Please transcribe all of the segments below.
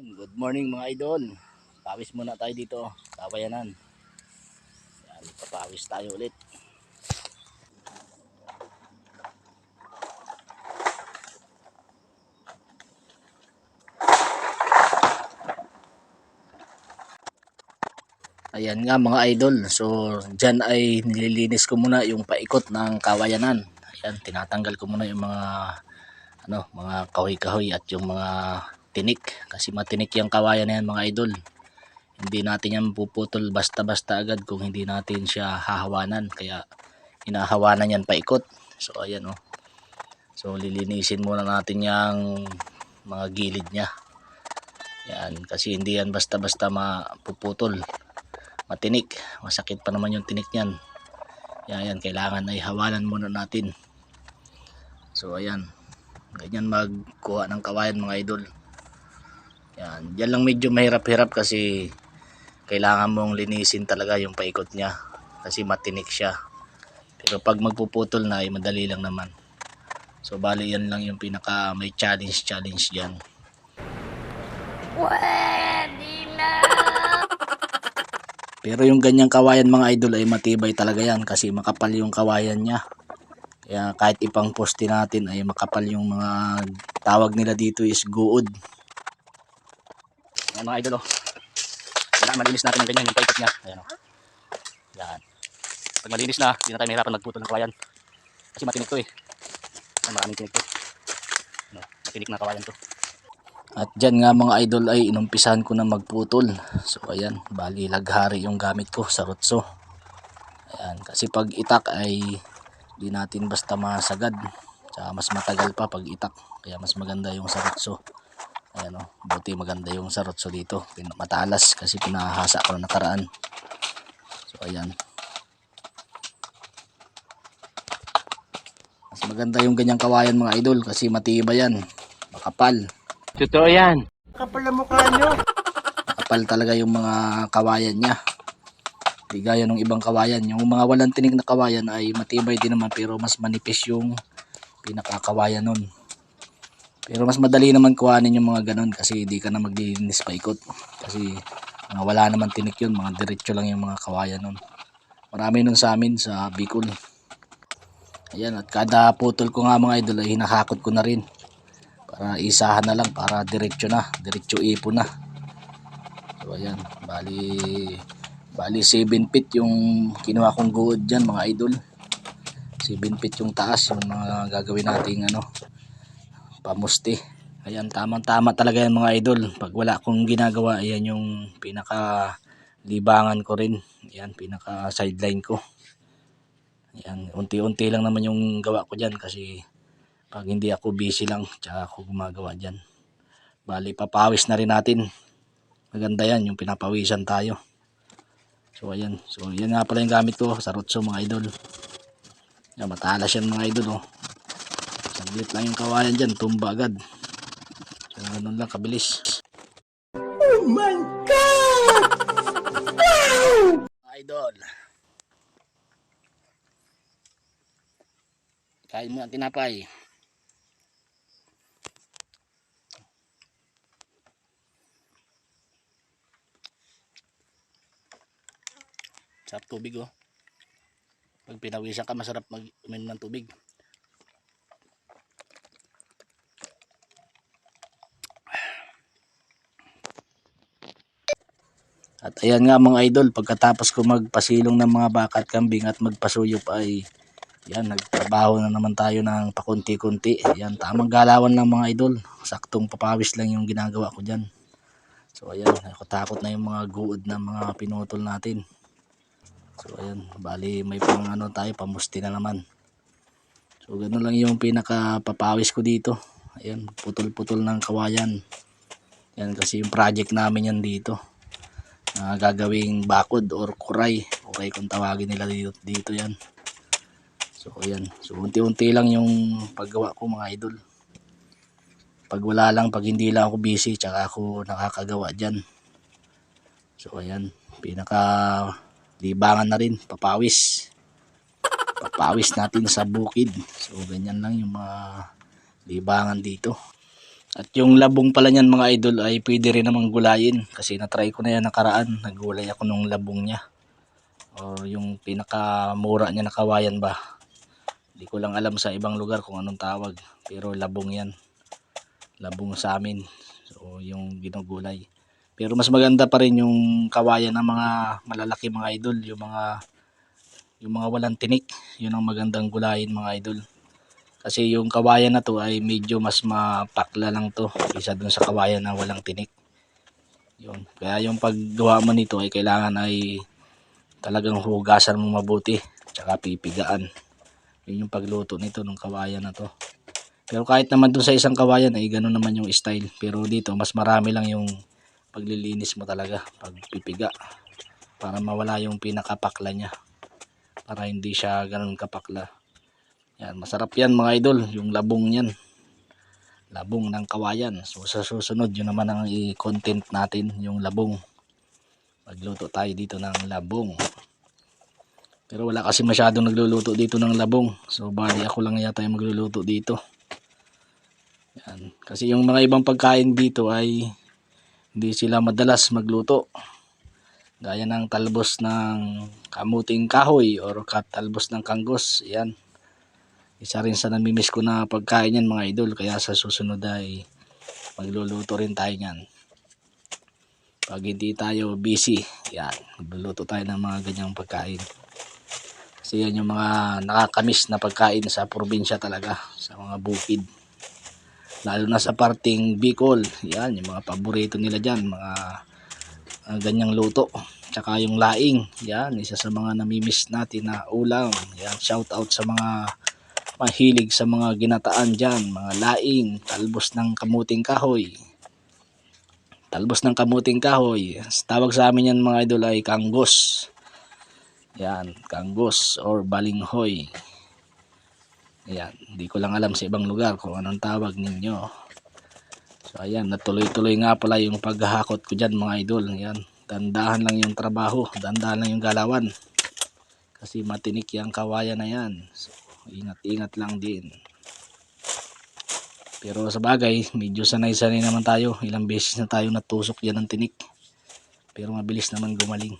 Good morning mga idol. Pawis muna tayo dito. Kawayanan. Yan, papawis tayo ulit. Ayan nga mga idol. So, dyan ay nililinis ko muna yung paikot ng kawayanan. Ayan, tinatanggal ko muna yung mga ano, mga kahoy-kahoy at yung mga tinik. Kasi matinik yung kawayan na yan mga idol. Hindi natin yan puputol basta-basta agad kung hindi natin siya hahawanan. Kaya hinahawanan yan paikot. So, ayan oh. So, lilinisin muna natin yung mga gilid niya. Yan, kasi hindi yan basta-basta mapuputol matinik. Masakit pa naman yung tinik niyan. Yan, yan, kailangan ay hawalan muna natin. So, ayan. Ganyan magkuha ng kawayan mga idol. Yan. Yan lang medyo mahirap-hirap kasi kailangan mong linisin talaga yung paikot niya. Kasi matinik siya. Pero pag magpuputol na ay madali lang naman. So, bali yan lang yung pinaka may challenge-challenge dyan. Pero yung ganyang kawayan mga idol ay matibay talaga yan kasi makapal yung kawayan niya. Kaya kahit ipang poste natin ay makapal yung mga tawag nila dito is guod. Yan mga idol oh. Kailangan malinis natin ng ganyan yung paikot niya. Ayan oh. Yan. Pag malinis na, hindi na tayo mahirapan magputol ng kawayan. Kasi matinik to eh. Ay, maraming tinik to. Ano, matinik na kawayan to. At dyan nga mga idol ay inumpisahan ko na magputol. So ayan, bali laghari yung gamit ko sa rotso. Ayan, kasi pag itak ay di natin basta masagad. Tsaka mas matagal pa pag itak. Kaya mas maganda yung sa rotso. Ayan o, buti maganda yung sa rotso dito. Matalas kasi pinahasa ko na nakaraan. So ayan. Mas maganda yung ganyang kawayan mga idol kasi matibay yan. Makapal. Totoo yan. kapal talaga yung mga kawayan niya. Di gaya ng ibang kawayan. Yung mga walang tinig na kawayan ay matibay din naman pero mas manipis yung pinakakawayan nun. Pero mas madali naman kuhanin yung mga ganun kasi hindi ka na maglilinis paikot. Kasi mga wala naman tinik yun. Mga diretso lang yung mga kawayan nun. Marami nun sa amin sa Bicol. Ayan at kada putol ko nga mga idol ay hinahakot ko na rin para isahan na lang para diretso na diretso ipo na so ayan bali bali 7 feet yung kinuha kong guhod dyan mga idol 7 feet yung taas yung mga gagawin nating ano pamusti. Ayan tamang tama talaga yan mga idol. Pag wala akong ginagawa ayan yung pinaka libangan ko rin. Ayan pinaka sideline ko. Ayan unti-unti lang naman yung gawa ko dyan kasi pag hindi ako busy lang tsaka ako gumagawa dyan. Bali papawis na rin natin. Maganda yan yung pinapawisan tayo. So ayan. So yan nga pala yung gamit ko sa rotso mga idol. Yan, matalas yan mga idol oh. Saglit lang yung kawayan dyan tumba agad. So ganun lang kabilis. Oh my god! Wow! Idol. Kain mo ang tinapay. Sarap tubig oh. Pag pinawisan ka, masarap mag uminom ng tubig. At ayan nga mga idol, pagkatapos ko magpasilong ng mga baka at kambing at magpasuyop ay yan, nagtrabaho na naman tayo ng pakunti-kunti. Yan, tamang galawan lang mga idol. Saktong papawis lang yung ginagawa ko dyan. So ayan, takot na yung mga guod na mga pinutol natin. So ayan, bali may pang ano tayo, pamusti na naman. So ganun lang yung pinaka papawis ko dito. Ayan, putol-putol ng kawayan. Yan kasi yung project namin yan dito. Na gagawing bakod or kuray. Kuray kung tawagin nila dito, dito yan. So ayan, so unti-unti lang yung paggawa ko mga idol. Pag wala lang, pag hindi lang ako busy, tsaka ako nakakagawa dyan. So ayan, pinaka libangan na rin, papawis. Papawis natin sa bukid. So ganyan lang yung mga libangan dito. At yung labong pala niyan mga idol ay pwede rin namang gulayin kasi na-try ko na yan nakaraan. Naggulay ako nung labong niya. O yung pinakamura niya na kawayan ba. Hindi ko lang alam sa ibang lugar kung anong tawag. Pero labong yan. Labong sa amin. So yung ginugulay. Pero mas maganda pa rin yung kawayan ng mga malalaki mga idol. Yung mga yung mga walang tinik. Yun ang magandang gulayin mga idol. Kasi yung kawayan na to ay medyo mas mapakla lang to kaysa dun sa kawayan na walang tinik. Yun. Kaya yung paggawa mo nito ay kailangan ay talagang hugasan mo mabuti tsaka pipigaan. Yun yung pagluto nito ng kawayan na to. Pero kahit naman dun sa isang kawayan ay ganun naman yung style. Pero dito mas marami lang yung paglilinis mo talaga pagpipiga para mawala yung pinakapakla niya para hindi siya ganun kapakla. Yan, masarap yan mga idol, yung labong yan. Labong ng kawayan. So sa susunod, yun naman ang i-content natin, yung labong. Magluto tayo dito ng labong. Pero wala kasi masyadong nagluluto dito ng labong. So bali ako lang yata yung magluluto dito. Yan. Kasi yung mga ibang pagkain dito ay hindi sila madalas magluto. Gaya ng talbos ng kamuting kahoy or talbos ng kanggos. Yan isa rin sa namimiss ko na pagkain yan mga idol. Kaya sa susunod ay magluluto rin tayo yan pag hindi tayo busy yan magluluto tayo ng mga ganyang pagkain. Kasi yan yung mga nakakamiss na pagkain sa probinsya talaga sa mga bukid. Lalo na sa parting Bicol yan yung mga paborito nila dyan mga uh, ganyang luto. Tsaka yung laing yan isa sa mga namimiss natin na ulam. Yan shout out sa mga mahilig sa mga ginataan dyan, mga laing, talbos ng kamuting kahoy. Talbos ng kamuting kahoy. Tawag sa amin yan mga idol ay kanggos. Yan, kanggos or balinghoy. Yan, hindi ko lang alam sa ibang lugar kung anong tawag ninyo. So ayan, natuloy-tuloy nga pala yung paghahakot ko dyan mga idol. Yan, dandahan lang yung trabaho, dandahan lang yung galawan. Kasi matinik yung kawayan na yan. So, ingat-ingat lang din. Pero sa bagay medyo sanay-sanay naman tayo. Ilang beses na tayo natusok yan ng tinik. Pero mabilis naman gumaling.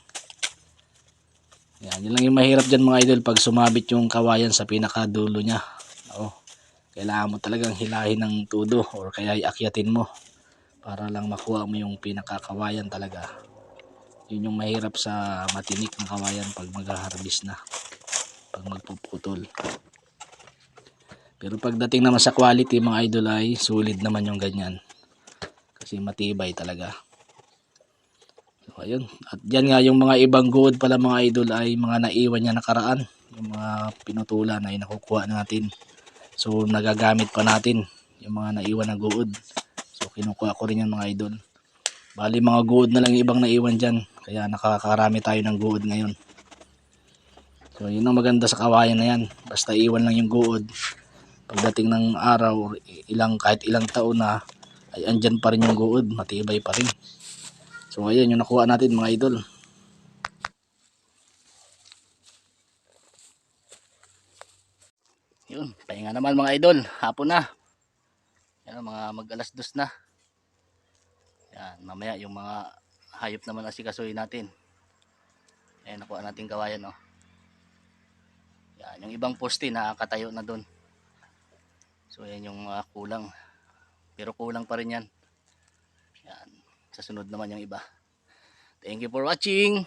Yan, yun lang yung mahirap dyan mga idol pag sumabit yung kawayan sa pinakadulo nya oh, kailangan mo talagang hilahin ng tudo or kaya iakyatin mo para lang makuha mo yung pinakakawayan talaga. Yun yung mahirap sa matinik ng kawayan pag mag-harvest na pag magpuputol pero pagdating naman sa quality mga idol ay sulit naman yung ganyan. Kasi matibay talaga. So ayun. At yan nga yung mga ibang good pala mga idol ay mga naiwan niya nakaraan. Yung mga pinutulan ay nakukuha natin. So nagagamit pa natin yung mga naiwan na good. So kinukuha ko rin yan mga idol. Bali mga good na lang yung ibang naiwan dyan. Kaya nakakarami tayo ng good ngayon. So yun ang maganda sa kawayan na yan. Basta iwan lang yung good pagdating ng araw ilang kahit ilang taon na ay andyan pa rin yung guod matibay pa rin. So ayan yung nakuha natin mga idol. Yun pahinga naman mga idol. Hapon na. Yan mga mag alas dos na. Yan mamaya yung mga hayop naman asikasuhin natin. Ayan nakuha natin kawayan oh. yan yung ibang poste nakakatayo na doon So yan yung uh, kulang. Pero kulang pa rin yan. Yan. Sa sunod naman yung iba. Thank you for watching.